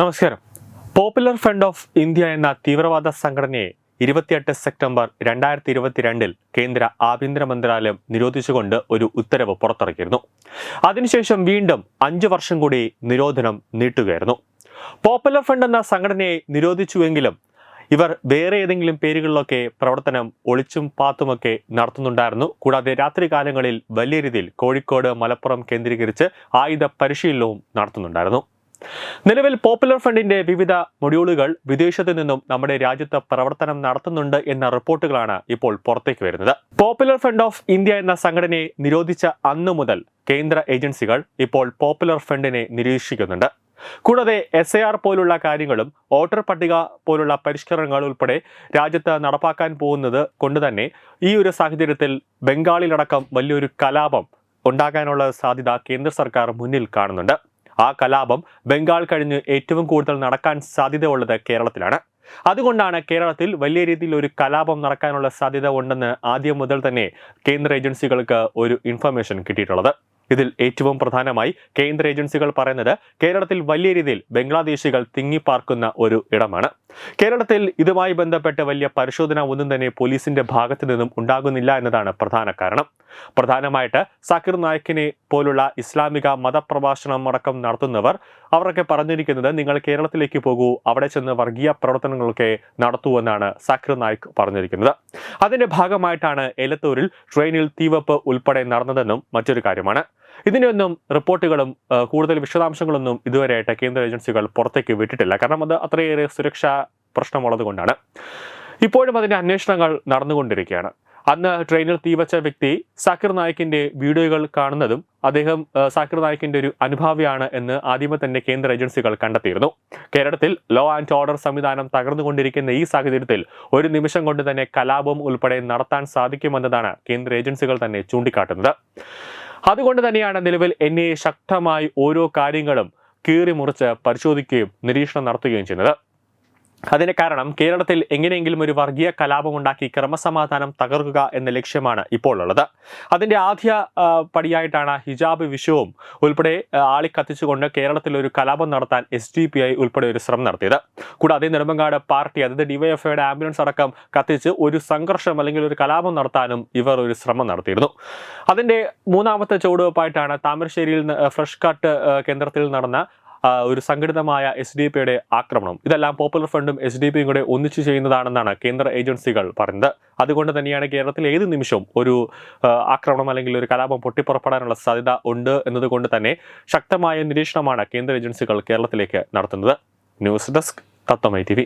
നമസ്കാരം. Popular front of India എന്ന തീവ്രവാദ സംഘടനയെ ഇരുപത്തിയെട്ട് സെപ്റ്റംബർ രണ്ടായിരത്തി ഇരുപത്തിരണ്ടിൽ കേന്ദ്ര ആഭ്യന്തര മന്ത്രാലയം നിരോധിച്ചുകൊണ്ട് ഒരു ഉത്തരവ് പുറത്തിറക്കിയിരുന്നു. അതിനുശേഷം വീണ്ടും അഞ്ചു വർഷം കൂടി നിരോധനം നീട്ടുകയായിരുന്നു. പോപ്പുലർ ഫ്രണ്ട് എന്ന സംഘടനയെ നിരോധിച്ചുവെങ്കിലും ഇവർ വേറെ ഏതെങ്കിലും പേരുകളിലൊക്കെ പ്രവർത്തനം ഒളിച്ചും പാത്തുമൊക്കെ നടത്തുന്നുണ്ടായിരുന്നു. കൂടാതെ രാത്രി കാലങ്ങളിൽ വലിയ രീതിയിൽ കോഴിക്കോട് മലപ്പുറം കേന്ദ്രീകരിച്ച് ആയുധ പരിശീലനവും നടത്തുന്നുണ്ടായിരുന്നു. നിലവിൽ പോപ്പുലർ ഫണ്ടിന്റെ വിവിധ മൊഡ്യൂളുകൾ വിദേശത്തു നിന്നും നമ്മുടെ രാജ്യത്ത് പ്രവർത്തനം നടത്തുന്നുണ്ട് എന്ന റിപ്പോർട്ടുകളാണ് ഇപ്പോൾ പുറത്തേക്ക് വരുന്നത്. പോപ്പുലർ ഫണ്ട് ഓഫ് ഇന്ത്യ എന്ന സംഘടനയെ നിരോധിച്ച അന്നു മുതൽ കേന്ദ്ര ഏജൻസികൾ ഇപ്പോൾ പോപ്പുലർ ഫണ്ടിനെ നിരീക്ഷിക്കുന്നുണ്ട്. കൂടാതെ എസ് ആർ പോലുള്ള കാര്യങ്ങളും വോട്ടർ പട്ടിക പോലുള്ള പരിഷ്കരണങ്ങൾ ഉൾപ്പെടെ രാജ്യത്ത് നടപ്പാക്കാൻ പോകുന്നത് കൊണ്ട് തന്നെ ഈ ഒരു സാഹചര്യത്തിൽ ബംഗാളിലടക്കം വലിയൊരു കലാപം ഉണ്ടാകാനുള്ള സാധ്യത കേന്ദ്ര സർക്കാർ മുന്നിൽ കാണുന്നുണ്ട്. ആ കലാപം ബംഗാൾ കഴിഞ്ഞ് ഏറ്റവും കൂടുതൽ നടക്കാൻ സാധ്യതയുള്ളത് കേരളത്തിലാണ്. അതുകൊണ്ടാണ് കേരളത്തിൽ വലിയ രീതിയിൽ ഒരു കലാപം നടക്കാനുള്ള സാധ്യത ഉണ്ടെന്ന് ആദ്യം മുതൽ തന്നെ കേന്ദ്ര ഏജൻസികൾക്ക് ഒരു ഇൻഫർമേഷൻ കിട്ടിയിട്ടുള്ളത്. ഇതിൽ ഏറ്റവും പ്രധാനമായി കേന്ദ്ര ഏജൻസികൾ പറയുന്നത് കേരളത്തിൽ വലിയ രീതിയിൽ ബംഗ്ലാദേശികൾ തിങ്ങിപ്പാർക്കുന്ന ഒരു ഇടമാണ്. കേരളത്തിൽ ഇതുമായി ബന്ധപ്പെട്ട് വലിയ പരിശോധന ഒന്നും തന്നെ പോലീസിന്റെ ഭാഗത്തു നിന്നും ഉണ്ടാകുന്നില്ല എന്നതാണ് പ്രധാന കാരണം. പ്രധാനമായിട്ട് സക്കീർ നായിക്കിനെ പോലുള്ള ഇസ്ലാമിക മതപ്രഭാഷണം അടക്കം നടത്തുന്നവർ അവരൊക്കെ പറഞ്ഞിരിക്കുന്നത് നിങ്ങൾ കേരളത്തിലേക്ക് പോകൂ അവിടെ ചെന്ന് വർഗീയ പ്രവർത്തനങ്ങളൊക്കെ നടത്തൂ എന്നാണ് സക്കിർ നായിക് പറഞ്ഞിരിക്കുന്നത്. അതിന്റെ ഭാഗമായിട്ടാണ് എലത്തൂരിൽ ട്രെയിനിൽ തീവപ്പ് ഉൾപ്പെടെ നടന്നതെന്നും മറ്റൊരു കാര്യമാണ്. ഇതിനൊന്നും റിപ്പോർട്ടുകളും കൂടുതൽ വിശദാംശങ്ങളൊന്നും ഇതുവരെയായിട്ട് കേന്ദ്ര ഏജൻസികൾ പുറത്തേക്ക് വിട്ടിട്ടില്ല. കാരണം അത് അത്രയേറെ സുരക്ഷാ പ്രശ്നമുള്ളത് കൊണ്ടാണ് ഇപ്പോഴും അതിന്റെ അന്വേഷണങ്ങൾ നടന്നുകൊണ്ടിരിക്കുകയാണ്. അന്ന് ട്രെയിനിൽ തീവച്ച വ്യക്തി സാക്കിർ നായിക്കിന്റെ വീഡിയോകൾ കാണുന്നതും അദ്ദേഹം സാക്കിർ നായിക്കിന്റെ ഒരു അനുഭാവിയാണ് എന്ന് ആദ്യമേ തന്നെ കേന്ദ്ര ഏജൻസികൾ കണ്ടെത്തിയിരുന്നു. കേരളത്തിൽ ലോ ആൻഡ് ഓർഡർ സംവിധാനം തകർന്നുകൊണ്ടിരിക്കുന്ന ഈ സാഹചര്യത്തിൽ ഒരു നിമിഷം കൊണ്ട് തന്നെ കലാപം ഉൾപ്പെടെ നടത്താൻ സാധിക്കുമെന്നതാണ് കേന്ദ്ര ഏജൻസികൾ തന്നെ ചൂണ്ടിക്കാട്ടുന്നത്. അതുകൊണ്ട് തന്നെയാണ് നിലവിൽ എൻ എ ശക്തമായി ഓരോ കാര്യങ്ങളും കീറി മുറിച്ച് പരിശോധിക്കുകയും നിരീക്ഷണം നടത്തുകയും ചെയ്യുന്നത്. അതിന് കാരണം കേരളത്തിൽ എങ്ങനെയെങ്കിലും ഒരു വർഗീയ കലാപം ഉണ്ടാക്കി ക്രമസമാധാനം തകർക്കുക എന്ന ലക്ഷ്യമാണ് ഇപ്പോൾ ഉള്ളത് അതിന്റെ ആദ്യ പടിയായിട്ടാണ് ഹിജാബ് വിഷയവും ഉൾപ്പെടെ ആളി ആളിക്കത്തിച്ചുകൊണ്ട് കേരളത്തിൽ ഒരു കലാപം നടത്താൻ എസ് ഡി പി ഐ ഉൾപ്പെടെ ഒരു ശ്രമം നടത്തിയത്. കൂടാതെ നെടുമ്പങ്ങാട് പാർട്ടി അതായത് ഡിവൈഎഫ്ഐയുടെ ആംബുലൻസ് അടക്കം കത്തിച്ച് ഒരു സംഘർഷം അല്ലെങ്കിൽ ഒരു കലാപം നടത്താനും ഇവർ ഒരു ശ്രമം നടത്തിയിരുന്നു. അതിന്റെ മൂന്നാമത്തെ ചുവടുവെപ്പായിട്ടാണ് താമരശ്ശേരിയിൽ ഫ്രഷ് കട്ട് കേന്ദ്രത്തിൽ നടന്ന ഒരു സംഘടിതമായ എസ് ഡി പിയുടെ ആക്രമണം. ഇതെല്ലാം പോപ്പുലർ ഫ്രണ്ടും എസ് ഡി പിയും കൂടെ ഒന്നിച്ചു ചെയ്യുന്നതാണെന്നാണ് കേന്ദ്ര ഏജൻസികൾ പറഞ്ഞത് അതുകൊണ്ട് തന്നെയാണ് കേരളത്തിൽ ഏത് നിമിഷവും ഒരു ആക്രമണം അല്ലെങ്കിൽ ഒരു കലാപം പൊട്ടിപ്പുറപ്പെടാനുള്ള സാധ്യത ഉണ്ട് എന്നതുകൊണ്ട് തന്നെ ശക്തമായ നിരീക്ഷണമാണ് കേന്ദ്ര ഏജൻസികൾ കേരളത്തിലേക്ക് നടത്തുന്നത്. ന്യൂസ് ഡെസ്ക് തത്വമൈ ടി